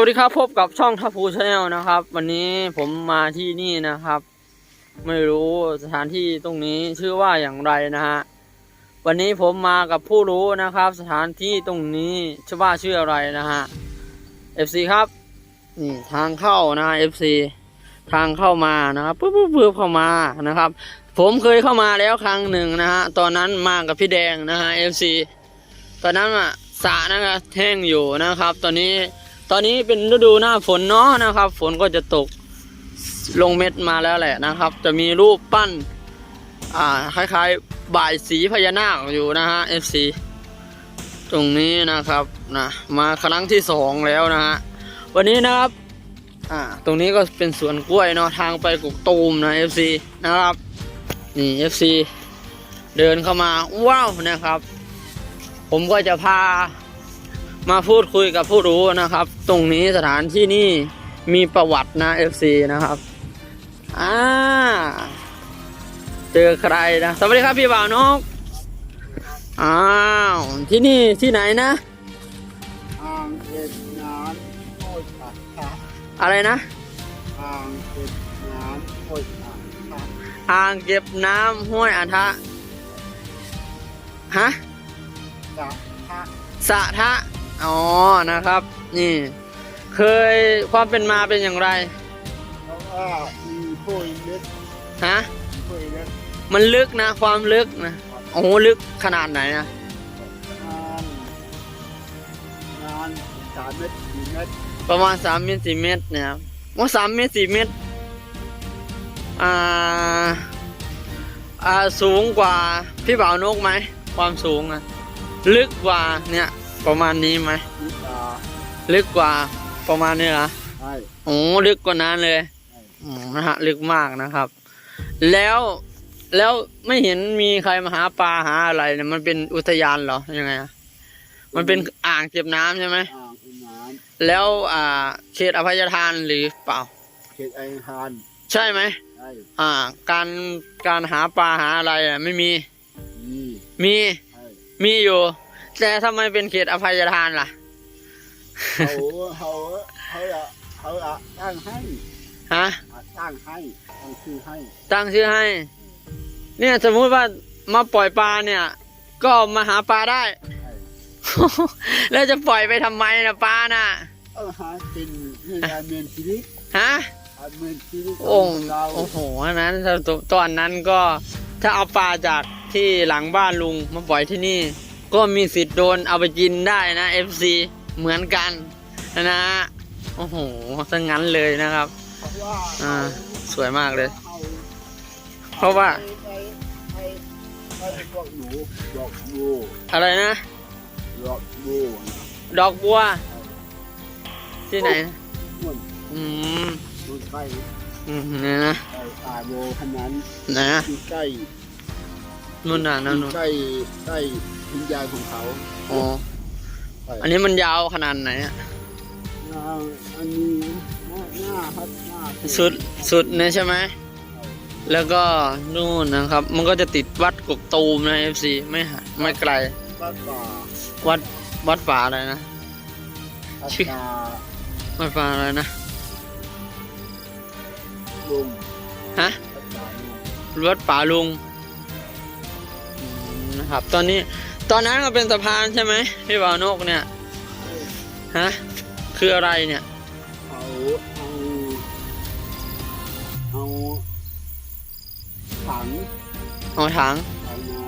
วัสดีครับพบกับช่องทัพูชาแนลนะครับ วันนี้ผมมาที่นี่นะครับ ไม่รู้สถานที่ตรงนี้ชื่อว่าอย่างไรนะฮะวันนี้ผมมากับผู้รู้นะครับ สถานที่ตรงนี้ชื่อว่าชื่ออะไรนะฮะ FC ครับนี่ทางเข้านะ FC ทางเข้ามานะครับปุ๊บปุ๊บปุ๊บเข้ามานะครับ ผมเคยเข้ามาแล้วครั้งหนึ่งนะฮะตอนนั้นมากับพี่แดงนะฮะ FC ตอนนั้นอะสระนะครับแห้งอยู่นะครับ ตอนนี้ ตอนนี้เป็นฤดูหน้าฝนเนาะนะครับ ฝนก็จะตกลงเม็ดมาแล้วแหละนะครับ จะมีรูปปั้น อ่าคล้ายๆบ่ายสีพญานาคอยู่นะฮะ FC ตรงนี้นะครับนะมาครั้งที่สองแล้วนะฮะวันนี้นะครับอ่าตรงนี้ก็เป็นสวนกล้วยเนาะทางไปกุกตูมนะ FC นะครับนี่ FC เดินเข้ามาว้าวนะครับ ผมก็จะพา มาพูดคุยกับผู้รู้นะครับ ตรงนี้สถานที่นี่มีประวัตินะ FC นะครับอ่าเจอใครนะสวัสดีครับพี่บ่าวนกอ้าวที่นี่ที่ไหนนะอ่างเก็บน้ำโคตรอัดค่ะอะไรนะอ่างเก็บน้ำโคตรอัดค่ะอ่างเก็บน้ำห้วยอัฐะฮะจะทะสะทะ อ๋อนะครับ นี่ เคยความเป็นมาเป็นอย่างไรเพราะว่ามีผู้ลึกฮะผู้ลึกมันลึกนะ ความลึกนะโอ้โหลึกขนาดไหนนะนานนานสามเมตรสี่เมตรประมาณสามเมตรสี่เมตรเนี่ยครับว่าสามเมตรสี่เมตรอ่าอ่าสูงกว่าพี่บ่าวนกไหมความสูงอะลึกกว่าเนี่ย ประมาณนี้ไหมนิตาลึกกว่าประมาณนี้เหรอใช่โอ้ลึกกว่านั้นเลยใช่อืมนะฮะลึกมากนะครับ แล้วแล้วไม่เห็นมีใครมาหาปลาหาอะไรเนี่ยมันเป็นอุทยานเหรอยังไงอะมันเป็นอ่างเก็บน้ำใช่ไหมอ่างอุน้แล้วอ่า เขตอภัยทานหรือเปล่าำเขตไอฮาน ใช่ไหมใช่อ่า การการหาปลาหาอะไรอะไม่มี มีมีใช่มีอยู่ แต่ทำไมเป็นเขตอภัยทานล่ะ เขาเขาเขาอะเขาอะตั้งให้ฮะอะตั้งให้ตั้งชื่อให้ ตั้งชื่อให้ เนี่ยสมมุติว่ามาปล่อยปลาเนี่ย ก็มาหาปลาได้ใช่แล้วจะปล่อยไปทำไมนะปลาน่ะเอาหาเป็นในการเมืองชีวิตฮะการเมืองชีวิตขโอ้องเราโอ้โหอันนั้นตอนนั้นก็ถ้าเอาปลาจากที่หลังบ้านลุงมาปล่อยที่นี่ ก็มีสิทธิ์โดนเอาไปกินได้นะ FC เหมือนกันนะฮะโอ้โหซะงั้นเลยนะครับเพราะว่าอ่า สวยมากเลยเอาเพราะว่าไปไปไปไปพวกหนูดอกบัวอะไรนะ ดอกบัวดอกบัว ที่ไหนมันอืมมันใกล้อืมเนี่ยนะใกล้ตาโบขนาดไหนนะ ที่ใกล้ นู่นน่ะนั่นนู่นใกล้ใกล้วิญญาณของเขาอ๋อไปอันนี้มันยาวขนาดไหนอะหน้าอันนี้หน้าหน้าครับหน้าสุดสุดเนี่ยใช่ไหมแล้วก็นู่นนะครับ มันก็จะติดวัดกกตูมนะ FC ไม่หาไม่ไกล บ้านป่าวัดวัดป่าอะไรนะพัฒชื่อนาวัดป่าอะไรนะลุงฮะพัฒนาลุงวัดป่าลุงอืม นะครับ ตอนนี้ตอนนั้นก็เป็นสะพานใช่ไหมพี่บ่าวนกเนี่ยฮะคืออะไรเนี่ยเอาเอาเอาถังเอาถังถังน้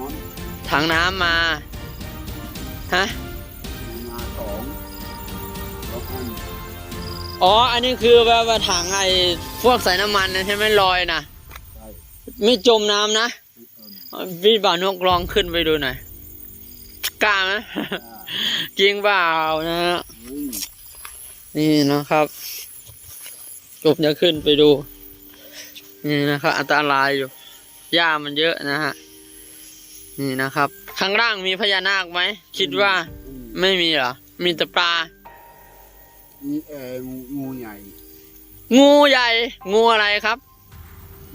ถังน้ำมาฮะำมาสองสองอันอ๋อ อันนี้คือแบบว่าถังไอ้พวกใส่น้ำมันนะใช่ไหมลอยนะใช่ไม่จมน้ำนะทุกอัน พี่บ่าวนกลองขึ้นไปดูหน่อยกล้าไหมอ่าจริงเปล่านะฮะอืมนี่นะครับจบจะขึ้นไปดู นี่นะครับ อันตรายอยู่หญ้ามันเยอะนะฮะนี่นะครับ ข้างล่างมีพญานาคไหมคิดว่าอืมไม่มีเหรอมีแต่ปลามีเอองูงูใหญ่ งูใหญ่ งูอะไรครับ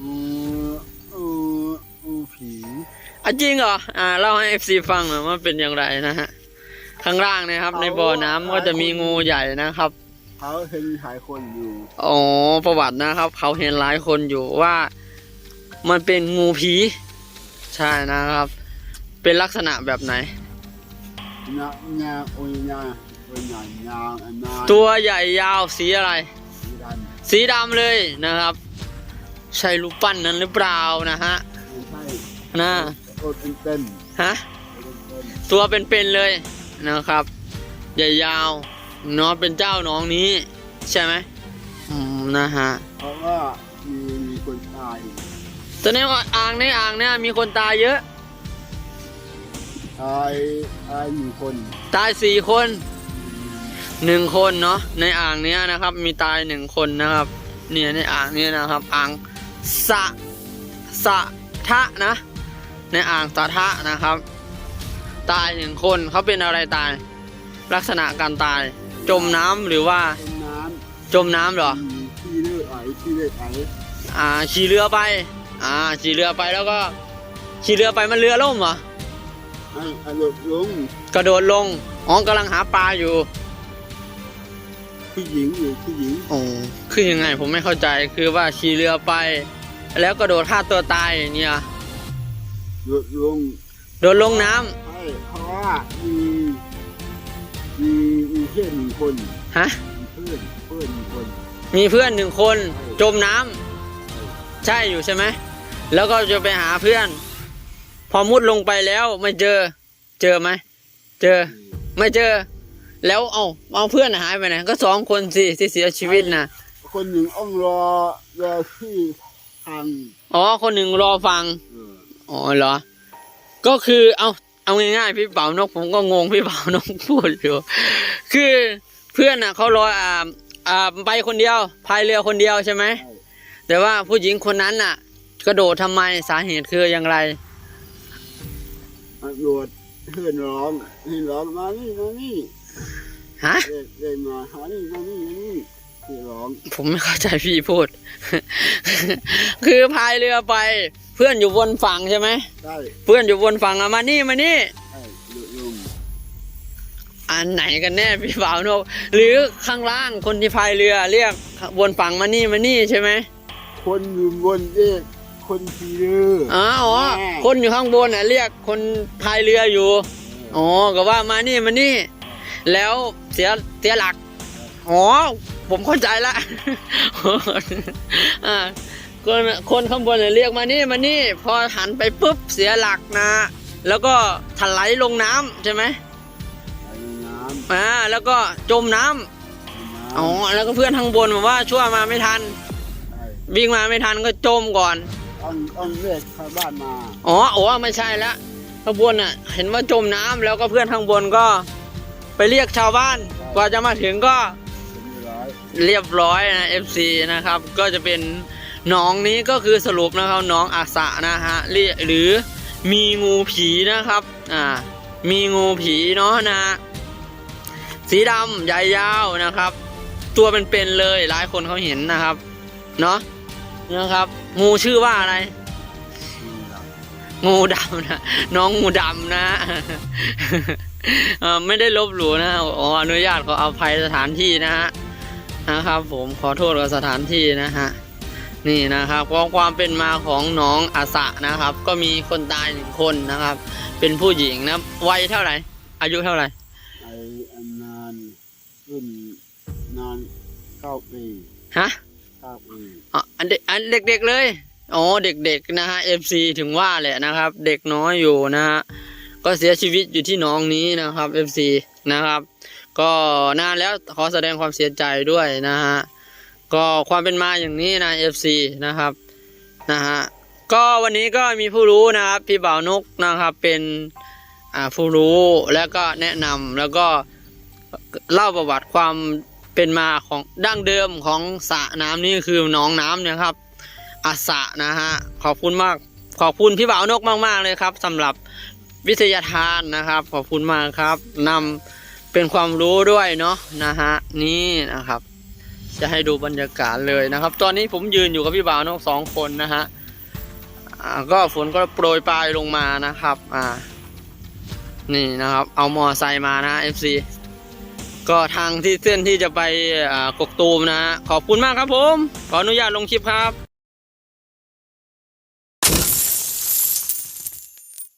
งูงูงูผี อะจริงเหรอ อ่าเล่าให้เอฟซีฟังหน่อยว่าเป็นอย่างไรนะฮะ ข้างล่างเนะครับ ในบ่อน้ำก็จะมีงูใหญ่นะครับเเขาเห็นหลายคนอยู่ อ๋อ ประวัตินะครับ เขาเห็นหลายคนอยู่ว่า มันเป็นงูผี ใช่นะครับ เป็นลักษณะแบบไหนงางาโอ้ยงาโอ้ยงางาอันนาตัวใหญ่ยาวสีอะไรสีดำสีดำเลยนะครับ ใช่รูปปั้นนั้นหรือเปล่านะฮะไม่ใช่นะ โอ้เป็นเป็นฮะโอ้เป็นเป็นตัวเป็นๆเลยนะครับใหญ่ยาวเนาะเป็นเจ้าน้องนี้ ใช่ไหมอืมนะฮะเพราะว่ามีมีคนตายตอนนี้ว่าอ่างในอ่างเนี่ยมีคนตายเยอะ ตายตายหนึ่งคนตายสี่คนหนึ่งคนเนาะในอ่างเนี้ยนะครับ มีตายหนึ่งคนนะครับ เนี่ยในอ่างเนี้ยนะครับ อ่างสะสะทะนะ ในอ่างสะทะนะครับ ตายหนึ่งคนเขาเป็นอะไรตาย ลักษณะการตาย จมน้ำหรือว่าเป็นน้จมน้ำเหรอำมีที่เลือดไหลที่เลือดไหลอ่าขี่เรือไป อ่าขี่เรือไปแล้วก็ขี่เรือไปมันเรือล่มเหรอให้อารมณ์ลงกระโดดลง อ๋อกำลังหาปลาอยู่ผู้หญิงหรือผู้หญิงโอ้คือยังไงผมไม่เข้าใจ คือว่าขี่เรือไป แล้วกระโดดฆ่าตัวตายเนี่ย ลดลงโดดลงน้ำใช่เพราะว่ามีมีมีเพื่อนหนึ่งคนฮะ มีเพื่อนเพื่อนหนึ่งคนมีเพื่อนหนึ่งคนจมน้ำใช่อยู่ใช่ไหม แล้วก็จะไปหาเพื่อน พอมุดลงไปแล้วไม่เจอ เจอไหม เจอ ไม่เจอ แล้วเอาเอาเพื่อนหายไปไหนก็สองคนสิที่เสียชีวิตนะคนหนึ่งอ้องรอรอที่ทางอ๋อคนหนึ่งรอฟัง เออ อ๋อเหรอ ก็คือเอาเอาง่ายๆพี่เป๋านกผมก็งงพี่เป๋านกพูดอยู่ คือเพื่อนน่ะเขารออ่าอ่าไปคนเดียวพายเรือคนเดียวใช่ไหมใช่แต่ว่าผู้หญิงคนนั้นน่ะ กระโดดทำไมสาเหตุคืออย่างไรตำรวจเพื่อนร้องให้ร้องมานี่มานี่ฮะเรียกเรียกมาหานี่มานี่มานี่ที่ร้อง ผมไม่เข้าใจพี่พูด คือพายเรือไป เพื่อนอยู่บนฝั่งใช่ไหมได้เพื่อนอยู่บนฝั่งอะมานี่มานี่ได้ลดลงอันไหนกันแน่พี่บ่าวนกหรือข้างล่างคนที่พายเรือเรียกบนฝั่งมานี่มานี่ใช่ไหมคนอยู่บนเรียกคนขี่เรืออ๋ออ๋อคนอยู่ข้างบนน่ะเรียกคนพายเรืออยู่อ๋อก็ว่ามานี่มานี่ แล้วเสียเสียหลักอ๋อผมเข้าใจละอ่า คนคนข้างบนน่ะเรียกมานี่มานี่ พอหันไปปุ๊บเสียหลักนะ แล้วก็ถลายลงน้ำใช่ไหมไปในน้ำอ่าแล้วก็จมน้ำในน้ำอ๋อแล้วก็เพื่อนข้างบนบอกว่าช่วยมาไม่ทันใช่วิ่งมาไม่ทันก็จมก่อน ต้องต้องเรียกชาวบ้านมา อ๋อโอ้ไม่ใช่ละข้างบนน่ะ เห็นว่าจมน้ำแล้วก็เพื่อนข้างบนก็ ไปเรียกชาวบ้าน กว่าจะมาถึงก็ เป็นร้อย เรียบร้อยนะ FC นะครับ ก็จะเป็น หนองนี้ก็คือสรุปนะครับหนองอาสะนะฮะเรียหรือมีงูผีนะครับอ่ามีงูผีเนาะนะสีดำใหญ่ยาวนะครับ ตัวเป็นๆเลยหลายคนเขาเห็นนะครับเนาะนะครับ งูชื่อว่าอะไร งูดำนะน้องงูดำนะไม่ได้ลบหลู่นะอ๋ออนุญาตขออภัยสถานที่นะฮะนะครับ ผมขอโทษกับสถานที่นะฮะ นี่นะครับความความเป็นมาของน้องอาสะนะครับ ก็มีคนตายหนึ่งคนนะครับ เป็นผู้หญิงนะวัยเท่าไหร่ อายุเท่าไหร่ไออันนานรุ่นนานเก้าปีฮะเก้าปีอ๋ออันเด็กอันเด็กๆเลยอ๋อเด็กๆนะฮะ FC ถึงว่าแหละนะครับ เด็กน้อยอยู่นะฮะก็เสียชีวิตอยู่ที่หน้องนี้นะครับ FC นะครับ ก็นานแล้วขอแสดงความเสียใจด้วยนะฮะ ก็ความเป็นมาอย่างนี้นะ FC นะครับนะฮะก็วันนี้ก็มีผู้รู้นะครับพี่บ่าวนกนะครับเป็นผู้รู้แล้วก็แนะนำแล้วก็เล่าประวัติความเป็นมาของดั้งเดิมของสระน้ำนี่คือหนองน้ำเนี่ยครับอาสะนะฮะขอบคุณมากขอบคุณพี่บ่าวนกมาก ๆ เลยครับสำหรับวิทยาทานนะครับ ขอบคุณมากครับนำเป็นความรู้ด้วยเนาะนะฮะนี่นะครับ จะให้ดูบรรยากาศเลยนะครับ ตอนนี้ผมยืนอยู่กับพี่บ่าวนกสองคนนะฮะก็ฝนก็โปรยปลายลงมานะครับ อ่า นี่นะครับ เอามอไซค์มานะ FC ก็ทางที่เส้นที่จะไปกกตูมนะฮะขอบคุณมากครับผม ขออนุญาตลงคลิปครับ